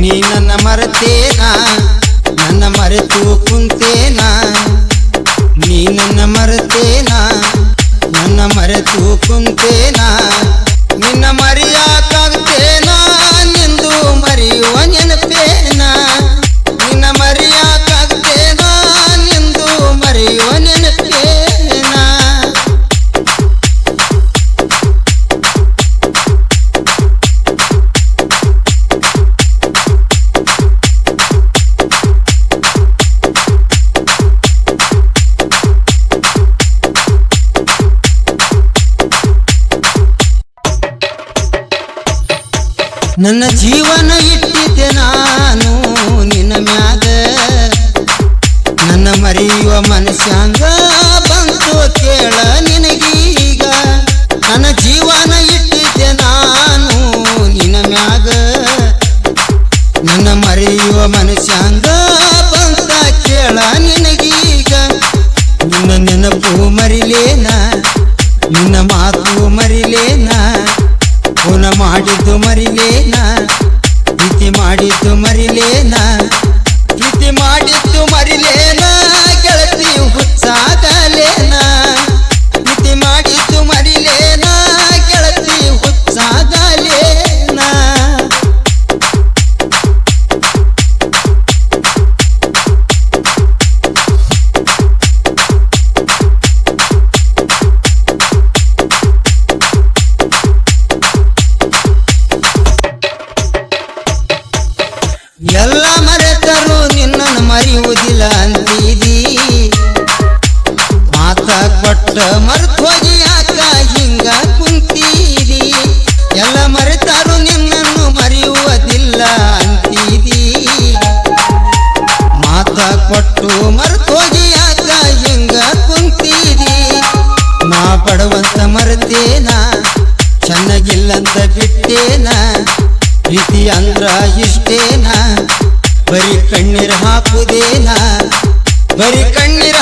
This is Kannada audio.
ನೀ ನನ್ನ ಮರೆತೇನ? ನನ್ನ ಮರೆತು ಕುಂತೇನ? ನೀ ನನ್ನ ಮರೆತೇನ? ನನ್ನ ಮರೆತು ಕುಂತೇನ? ನಿನ್ನ ಮರೆಯಾಕಾಗ್ತೇನ? ನನ್ನ ಜೀವನ ಇಟ್ಟಿದ್ದೆ ನಾನು, ನಿನ್ನ ಮ್ಯಾಗ. ನನ್ನ ಮರೆಯುವ ಮನುಷ್ಯಾಂಗ ಬಂತು ಕೇಳ ನಿನಗೀಗ. ನನ್ನ ಜೀವನ ಇಟ್ಟಿದ್ದೆ ನಾನು, ನಿನ್ನ ಮ್ಯಾಗ. ನನ್ನ ಮರೆಯುವ ಮನುಷ್ಯಾಂಗ ಬಂತ ಕೇಳ ನಿನಗೀಗ. ನಿನ್ನ ನೆನಪು ಮರಿಲೇನ? ನಿನ್ನ ಮಾತು ಮರಿಲೇನ? ಫೋನ ಮಾಡಿದ್ದು ಮರಿಲೇನ ಪ್ರೀತಿ ಮಾಡಿದ್ದು ಎಲ್ಲ ಮರೆತರು ನಿನ್ನನ್ನು ಮರೆಯುವುದಿಲ್ಲ ಅಂತೀದಿ. ಮಾತ ಕೊಟ್ಟ ಮರೆತು ಹೋಗಿ ಯಾಕ ಹಿಂಗ ಕುಂತೀರಿ ಎಲ್ಲ ಮರೆತರು ನಿನ್ನನ್ನು ಮರೆಯುವುದಿಲ್ಲ ಅಂತೀದಿ. ಮಾತ ಕೊಟ್ಟು ಮರೆತು ಹೋಗಿ ಯಾಕ ಹಿಂಗ ಕುಂತೀರಿ ನಾ ಪಡುವಂತ ಮರೆತೇನಾ, ಚೆನ್ನಾಗಿಲ್ಲಂತ ಬಿಟ್ಟೇನ ಬರೀ ಕಣ್ಣೀರ್